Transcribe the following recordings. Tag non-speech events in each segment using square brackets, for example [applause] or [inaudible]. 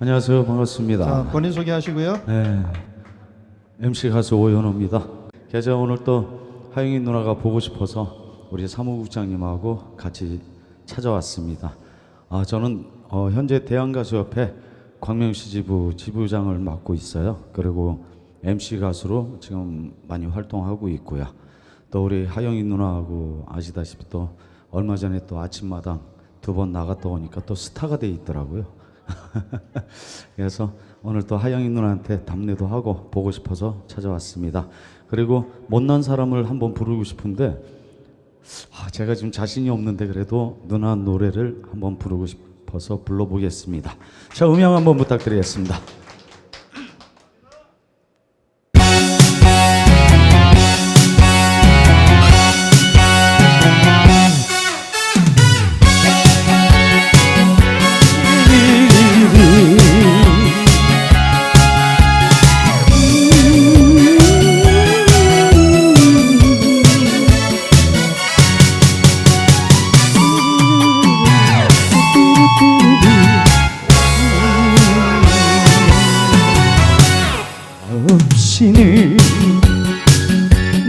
안녕하세요. 반갑습니다. 자, 본인 소개하시고요. 네. MC 가수 오연호입니다. 제가 오늘 또 하영이 누나가 보고 싶어서 우리 사무국장님하고 같이 찾아왔습니다. 아, 저는 어, 현재 대한가수협회 광명시 지부 지부장을 맡고 있어요. 그리고 MC 가수로 지금 많이 활동하고 있고요. 또 우리 하영이 누나하고 아시다시피 또 얼마 전에 또 아침마당 두 번 나갔다 오니까 또 스타가 돼 있더라고요. [laughs] 그래서 오늘 또 하영이 누나한테 답례도 하고 보고 싶어서 찾아왔습니다. 그리고 못난 사람을 한번 부르고 싶은데 아, 제가 지금 자신이 없는데 그래도 누나 노래를 한번 부르고 싶어서 불러보겠습니다. 자, 음향 한번 부탁드리겠습니다.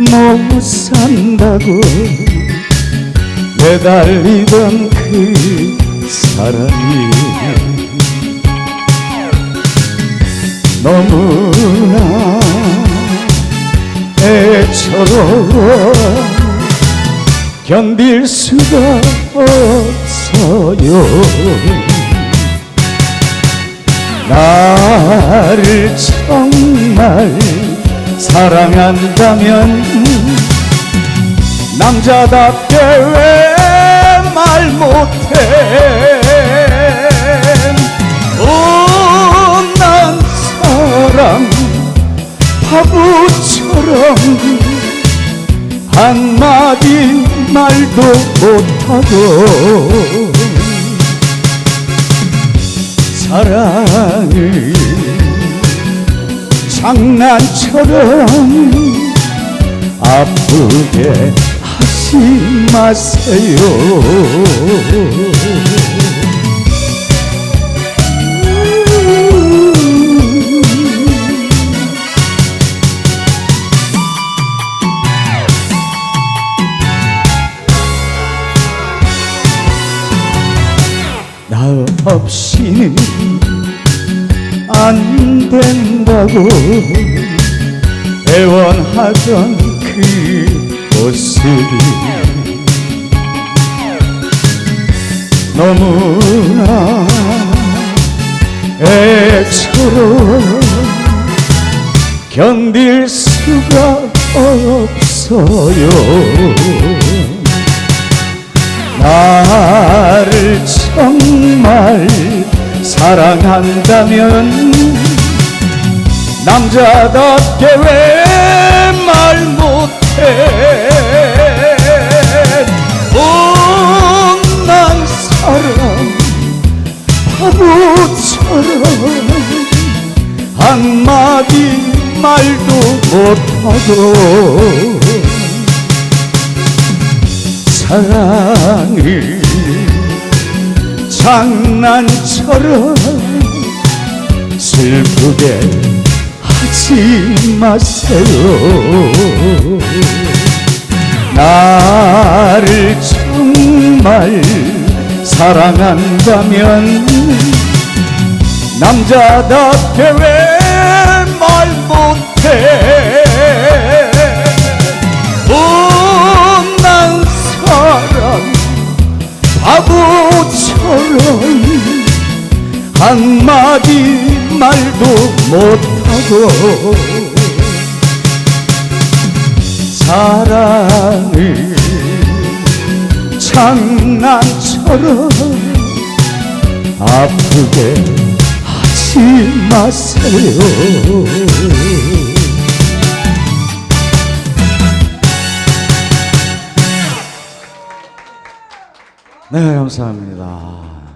못 산다고 매달리던 그 사랑이 너무나 애처로워 견딜 수가 없어요. 나를 정말 사랑한다면 남자답게 왜 말 못해? 오난 사람 바보처럼 한마디 말도 못하고 사랑을 장난처럼 아프게 하지 마세요. 나 없이는 안 된다고 애원하던 그 모습이 너무나 애처로 견딜 수가 없어요. 나를 정말 사랑한다면 남자답게 왜 말 못해? 못난 사람 바보처럼 한마디 말도 못하고 사랑을 장난처럼 슬프게 하지 마세요. 나를 정말 사랑한다면 남자답게 왜 말 못해 말도 못하고 사랑을 장난처럼 아프게 하지 마세요 네, 감사합니다.